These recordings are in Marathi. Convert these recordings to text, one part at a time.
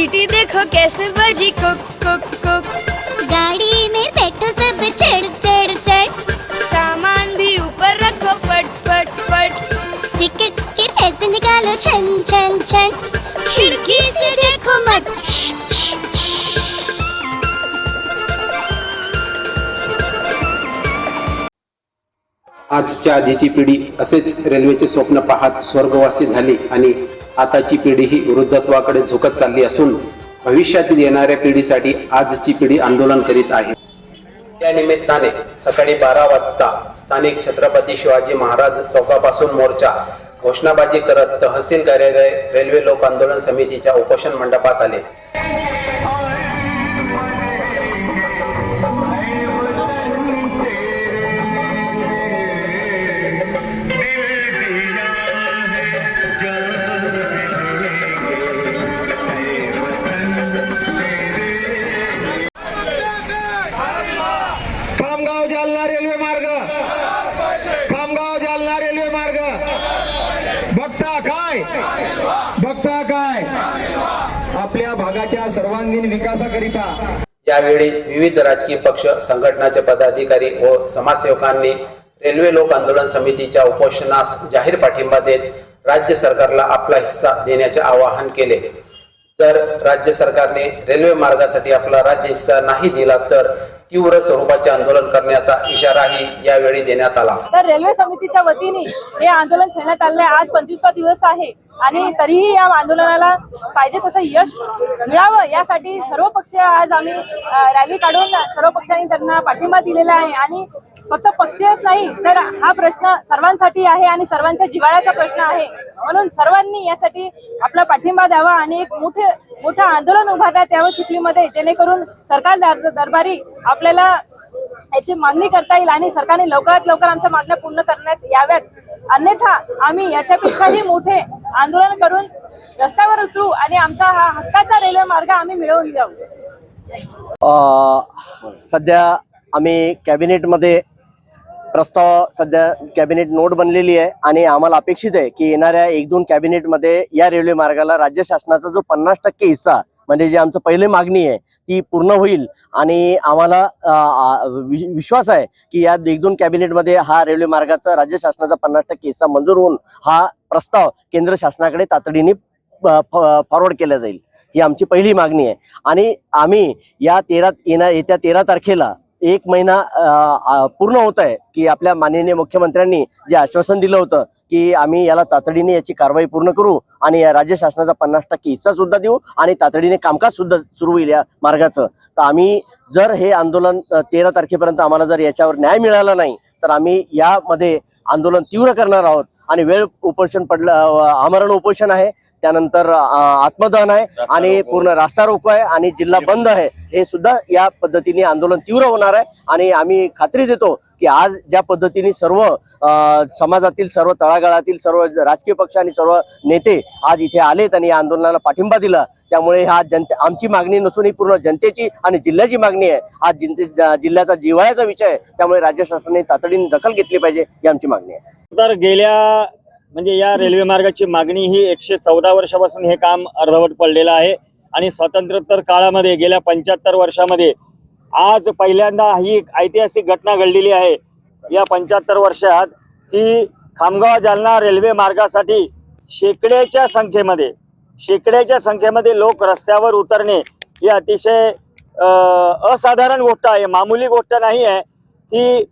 सिटी देखो कैसे बजी कुक कुक कुक। गाड़ी में बैठो सब चढ़ चढ़ चढ़। सामान भी ऊपर रखो फट फट फट। टिकट के पैसे निकालो छन छन छन। खिड़की से देखो मत। आजच्या आधीची पिढी असेच रेल्वेचे स्वप्न पाहत स्वर्गवासी झाली आणि आताची पिढी ही वृद्धत्वाकडे झुकत चालली असून भविष्यातील येणाऱ्या पिढीसाठी आजची पिढी आंदोलन करीत आहे. त्या निमित्ताने सकाळी बारा वाजता स्थानिक छत्रपती शिवाजी महाराज चौकापासून मोर्चा घोषणाबाजी करत तहसील कार्यालय रेल्वे लोक आंदोलन समितीच्या उपोषण मंडपात आले. आपल्या भागाच्या सर्वांगीण विकासाकरिता. यावेळी विविध राजकीय पक्ष संघटनाचे पदाधिकारी व समाजसेवकांनी रेल्वे लोक आंदोलन समितीच्या उपोषणास जाहीर पाठिंबा देत राज्य सरकारला आपला हिस्सा देण्याचे आवाहन केले. तर राज्य सरकारने रेल्वे मार्गासाठी आपला राज्य हिस्सा नाही दिला तर तीव्र स्वरूपाचे आंदोलन करण्याचा इशाराही यावेळी देण्यात आला. तर रेल्वे समितीच्या वतीने हे आंदोलन करण्यात आले आज पंचवीसवा दिवस आहे आणि तरीही या आंदोलनाला पाहिजे तसं यश मिळावं यासाठी सर्व पक्ष आज आम्ही रॅली काढून सर्व पक्षांनी त्यांना पाठिंबा दिलेला आहे. आणि फक्त पक्षीयच नाही तर हा प्रश्न सर्वांसाठी आहे आणि सर्वांच्या जिव्हाळ्याचा प्रश्न आहे. म्हणून सर्वांनी यासाठी आपला पाठिंबा द्यावा आणि एक मोठे मोठं आंदोलन उभारण्यात त्यावर चिखलीमध्ये जेणेकरून सरकार दर- दरबारी आपल्याला याची मागणी करता येईल आणि सरकारने लवकरात लवकर आमच्या मागण्या पूर्ण करण्यात याव्यात. अन्यथा आम्ही याच्यापेक्षाही मोठे आंदोलन करून रस्त्यावर उतरू आणि आमचा हा हक्काचा रेल्वे मार्ग आम्ही मिळवून जाऊ. सध्या आम्ही कॅबिनेटमध्ये प्रस्ताव सध्या कॅबिनेट नोट बनलेली आहे आणि आम्हाला अपेक्षित आहे की येणाऱ्या एक दोन कॅबिनेटमध्ये या रेल्वे मार्गाला राज्य शासनाचा जो पन्नास टक्के हिस्सा म्हणजे जे आमचं पहिले मागणी आहे ती पूर्ण होईल. आणि आम्हाला वि- विश्वास आहे की या एक दोन कॅबिनेटमध्ये हा रेल्वे मार्गाचा राज्य शासनाचा पन्नास टक्के हिस्सा मंजूर होऊन हा प्रस्ताव केंद्र शासनाकडे तातडीने फॉरवर्ड केला जाईल. ही आमची पहिली मागणी आहे. आणि आम्ही या तेरा येणार येत्या तेरा तारखेला एक महिना पूर्ण होत आहे की आपल्या माननीय मुख्यमंत्र्यांनी जे आश्वासन दिलं होतं की आम्ही याला तातडीने याची कारवाई पूर्ण करू आणि या राज्य शासनाचा पन्नास टक्के हिस्सा सुद्धा देऊ आणि तातडीने कामकाज सुद्धा सुरू होईल या मार्गाचं. तर आम्ही जर हे आंदोलन तेरा तारखेपर्यंत आम्हाला जर याच्यावर न्याय मिळाला नाही तर आम्ही यामध्ये आंदोलन तीव्र करणार आहोत. आणि वेळ उपोषण पडलं आमरण उपोषण आहे. त्यानंतर आत्मदहन आहे आणि पूर्ण रास्ता रोको आहे आणि जिल्हा बंद आहे. हे सुद्धा या पद्धतीने आंदोलन तीव्र होणार आहे. आणि आम्ही खात्री देतो की आज ज्या पद्धतीने सर्व समाजातील सर्व तळागाळातील सर्व राजकीय पक्ष आणि सर्व नेते आज इथे आलेत आणि या आंदोलनाला पाठिंबा दिला. त्यामुळे हा जनते आमची मागणी नसून ही पूर्ण जनतेची आणि जिल्ह्याची मागणी आहे. हा जिल्ह्याचा जिव्हाळ्याचा विषय आहे. त्यामुळे राज्य शासनाने तातडीने दखल घेतली पाहिजे ही आमची मागणी. आहे. तर गेल्या म्हणजे या रेल्वे मार्गाची मागणी ही एकशे चौदा वर्षापासून हे काम अर्धवट पडलेलं आहे. आणि स्वातंत्र्योत्तर काळामध्ये गेल्या पंच्याहत्तर वर्षामध्ये आज पहिल्यांदा ही एक ऐतिहासिक घटना घडलेली आहे. या पंच्याहत्तर वर्षात की खामगाव जालना रेल्वे मार्गासाठी शेकड्याच्या संख्येमध्ये शेकड्याच्या संख्येमध्ये लोक रस्त्यावर उतरणे ही अतिशय असाधारण गोष्ट आहे. मामूली गोष्ट नाही आहे. की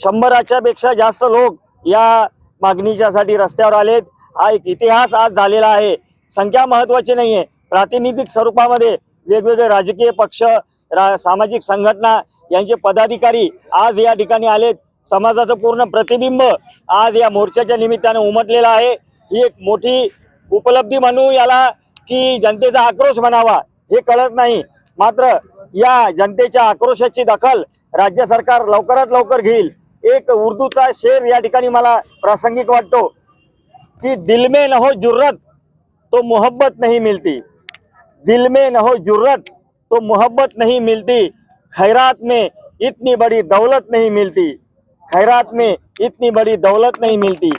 शंभराच्या पेक्षा जास्त लोक या मागणीच्यासाठी रस्त्यावर आलेत. हा एक इतिहास आज झालेला आहे. संख्या महत्वाची नाही आहे प्रातिनिधिक स्वरूपामध्ये वेगवेगळे राजकीय पक्ष रा सामाजिक संघटना यांचे पदाधिकारी आज या ठिकाणी आलेत. समाजाचं पूर्ण प्रतिबिंब आज या मोर्चाच्या निमित्ताने उमटलेलं आहे. ही एक मोठी उपलब्धी म्हणू याला की जनतेचा आक्रोश म्हणावा हे कळत नाही. मात्र या जनतेच्या आक्रोशाची दखल राज्य सरकार लवकरात लवकर घेईल. एक उर्दूचा शेर या ठिकाणी मला प्रासंगिक वाटतो की दिल में न हो जुर्रत तो मोहब्बत नहीं मिलती. दिल में न हो जुर्रत तो मोहब्बत नहीं मिलती. खैरात में इतनी बड़ी दौलत नहीं मिलती. खैरात में इतनी बड़ी दौलत नहीं मिलती.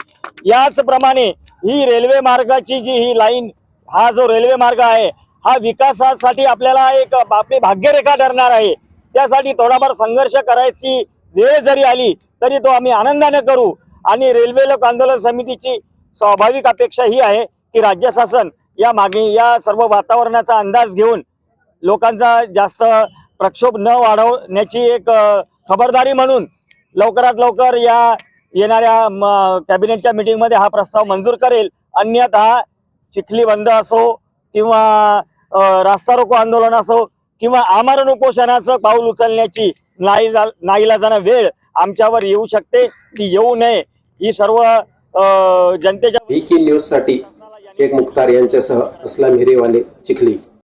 याचप्रमाणे ही रेल्वे मार्गाची जी ही लाईन हा जो रेल्वे मार्ग आहे हा विकासासाठी आपल्याला एक आपली भाग्यरेखा ठरणार आहे. त्यासाठी थोडाफार संघर्ष करायची वेळ जरी आली तरी तो आम्ही आनंदाने करू. आणि रेल्वे लोक आंदोलन समितीची स्वाभाविक अपेक्षा ही आहे की राज्य शासन या मागे या सर्व वातावरणाचा अंदाज घेऊन लोकांचा जास्त प्रक्षोभ न वाढवण्याची एक खबरदारी म्हणून लवकरात लवकर या येणाऱ्या म, कॅबिनेटच्या मीटिंगमध्ये हा प्रस्ताव मंजूर करेल. अन्यथा चिखली बंद असो किंवा रास्ता रोको आंदोलन असो किंवा आमरण उपोषणाचं पाऊल उचलण्याची नाही नाईलाजाना वेळ आमच्यावर येऊ शकते ती येऊ नये ही सर्व जनतेच्या न्यूजसाठी शेख मुख्तार यांच्यासह अस्लाम हिरेवाले चिखली.